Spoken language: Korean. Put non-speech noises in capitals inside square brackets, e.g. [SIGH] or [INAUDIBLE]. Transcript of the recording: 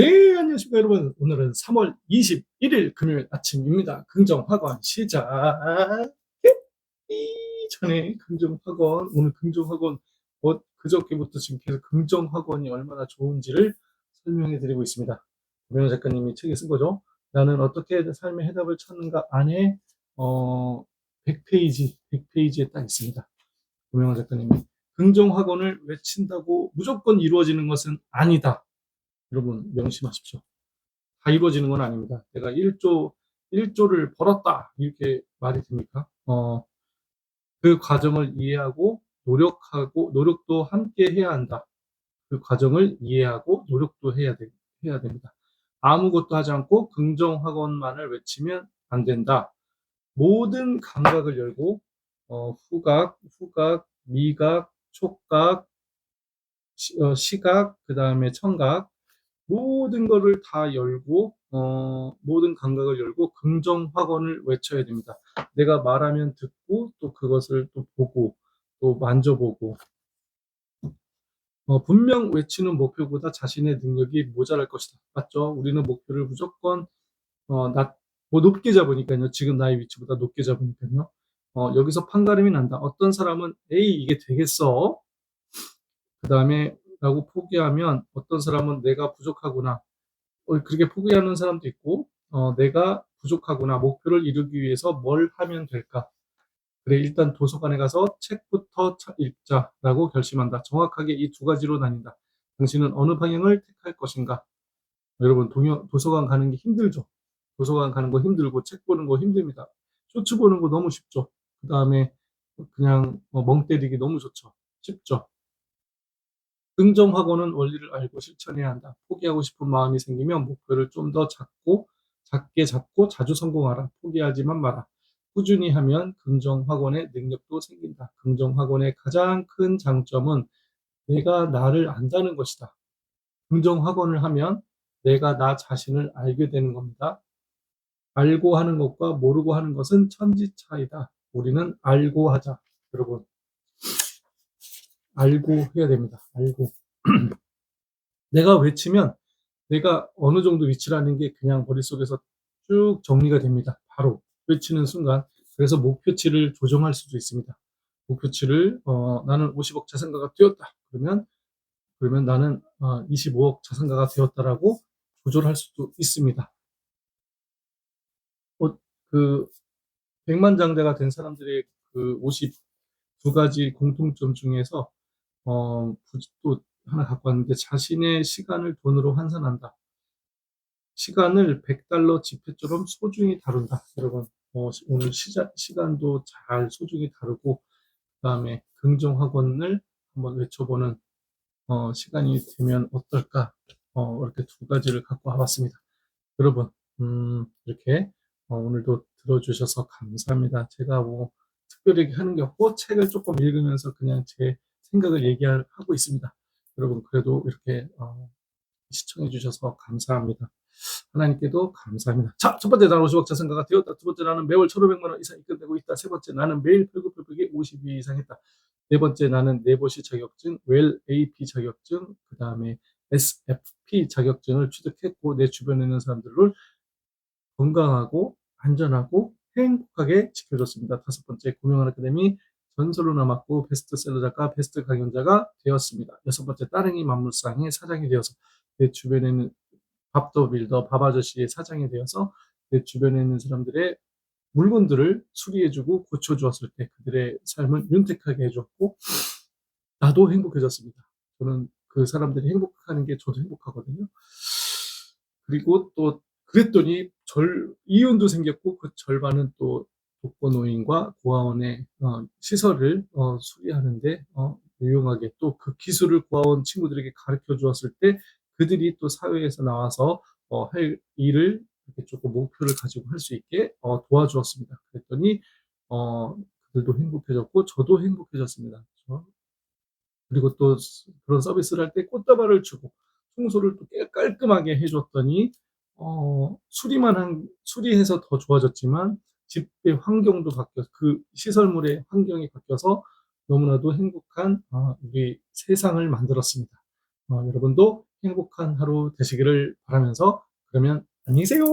네, 안녕하십니까, 여러분. 오늘은 3월 21일 금요일 아침입니다. 긍정학원 시작. 이전에 긍정학원, 오늘 긍정학원, 어, 그저께부터 지금 계속 긍정학원이 얼마나 좋은지를 설명해 드리고 있습니다. 고명 작가님이 책에 쓴 거죠. 나는 어떻게 삶의 해답을 찾는가 안에, 어, 100페이지, 100페이지에 딱 있습니다. 고명 작가님이 긍정학원을 외친다고 무조건 이루어지는 것은 아니다. 여러분 명심하십시오. 다 이루어지는 건 아닙니다. 내가 1조 1조를 벌었다 이렇게 말이 됩니까? 어, 그 과정을 이해하고 노력하고 노력도 함께 해야 한다. 그 과정을 이해하고 노력도 해야 돼, 해야 됩니다. 아무것도 하지 않고 긍정 학원만을 외치면 안 된다. 모든 감각을 열고 어, 후각, 후각, 미각, 촉각, 시, 어, 시각, 그 다음에 청각, 모든 거를 다 열고 어, 모든 감각을 열고 긍정 확언을 외쳐야 됩니다. 내가 말하면 듣고 또 그것을 또 보고 또 만져보고 어, 분명 외치는 목표보다 자신의 능력이 모자랄 것이다. 맞죠? 우리는 목표를 무조건 어, 낮, 뭐 높게 잡으니까요. 지금 나의 위치보다 높게 잡으니까요. 어, 여기서 판가름이 난다. 어떤 사람은 에이 이게 되겠어. 그 다음에 라고 포기하면 어떤 사람은 내가 부족하구나. 어, 그렇게 포기하는 사람도 있고, 어, 내가 부족하구나. 목표를 이루기 위해서 뭘 하면 될까? 그래, 일단 도서관에 가서 책부터 읽자라고 결심한다. 정확하게 이 두 가지로 나뉜다. 당신은 어느 방향을 택할 것인가? 여러분, 동요, 도서관 가는 게 힘들죠? 도서관 가는 거 힘들고, 책 보는 거 힘듭니다. 쇼츠 보는 거 너무 쉽죠? 그 다음에 그냥 뭐멍 때리기 너무 좋죠? 쉽죠? 긍정하고는 원리를 알고 실천해야 한다. 포기하고 싶은 마음이 생기면 목표를 좀 더 작고 작게 잡고 자주 성공하라. 포기하지만 마라. 꾸준히 하면 긍정학원의 능력도 생긴다. 긍정학원의 가장 큰 장점은 내가 나를 안다는 것이다. 긍정학원을 하면 내가 나 자신을 알게 되는 겁니다. 알고 하는 것과 모르고 하는 것은 천지 차이다. 우리는 알고 하자. 여러분, 알고 해야 됩니다. 알고. [CLEARS THROAT] 내가 외치면 내가 어느 정도 위치라는 게 그냥 머릿속에서 쭉 정리가 됩니다. 바로 외치는 순간. 그래서 목표치를 조정할 수도 있습니다. 목표치를 어, 나는 50억 자산가가 되었다. 그러면 그러면 나는 어, 25억 자산가가 되었다라고 조절할 수도 있습니다. 어, 그 백만장자가 된 사람들의 그 52가지 공통점 중에서 어, 또 하나 갖고 왔는데 자신의 시간을 돈으로 환산한다. 시간을 100달러 지폐처럼 소중히 다룬다. 여러분, 어, 오늘 시자, 시간도 잘 소중히 다루고, 그 다음에 긍정학원을 한번 외쳐보는 어, 시간이 되면 어떨까? 어, 이렇게 두 가지를 갖고 와봤습니다. 여러분, 음, 이렇게 어, 오늘도 들어주셔서 감사합니다. 제가 뭐 특별히 하는 게 없고 책을 조금 읽으면서 그냥 제 생각을 얘기하고 있습니다. 여러분 그래도 이렇게 어, 시청해 주셔서 감사합니다. 하나님께도 감사합니다. 자, 첫 번째 나는 50억 자산가가 되었다. 두 번째 나는 매월 1,500만 원 이상 입금되고 있다. 세 번째 나는 매일 펄그펄그이 52 이상 했다. 네 번째 나는 네보시 자격증, 웰 AP 자격증, 그 다음에 SFP 자격증을 취득했고 내 주변에 있는 사람들을 건강하고 안전하고 행복하게 지켜줬습니다. 다섯 번째 고명한 아카데미 전설로 남았고 베스트셀러 작가, 베스트 강연자가 되었습니다. 여섯 번째 따릉이 만물상의 사장이 되어서 내 주변에는 밥도 빌더, 밥 아저씨의 사장이 되어서 내 주변에 있는 사람들의 물건들을 수리해주고 고쳐주었을 때 그들의 삶을 윤택하게 해줬고 나도 행복해졌습니다. 저는 그 사람들이 행복하는 게 저도 행복하거든요. 그리고 또 그랬더니 절 이윤도 생겼고 그 절반은 또 독거노인과 고아원의 어, 시설을 어, 수리하는데 어, 유용하게 또 그 기술을 고아원 친구들에게 가르쳐 주었을 때 그들이 또 사회에서 나와서 어, 할 일을 이렇게 조금 목표를 가지고 할 수 있게 어, 도와주었습니다. 그랬더니 어, 그들도 행복해졌고 저도 행복해졌습니다. 그렇죠? 그리고 또 그런 서비스를 할 때 꽃다발을 주고 청소를 또 깔끔하게 해줬더니 어, 수리만 한 수리해서 더 좋아졌지만 집의 환경도 바뀌어서 그 시설물의 환경이 바뀌어서 너무나도 행복한 어, 우리 세상을 만들었습니다. 어, 여러분도 행복한 하루 되시기를 바라면서 그러면 안녕히 계세요.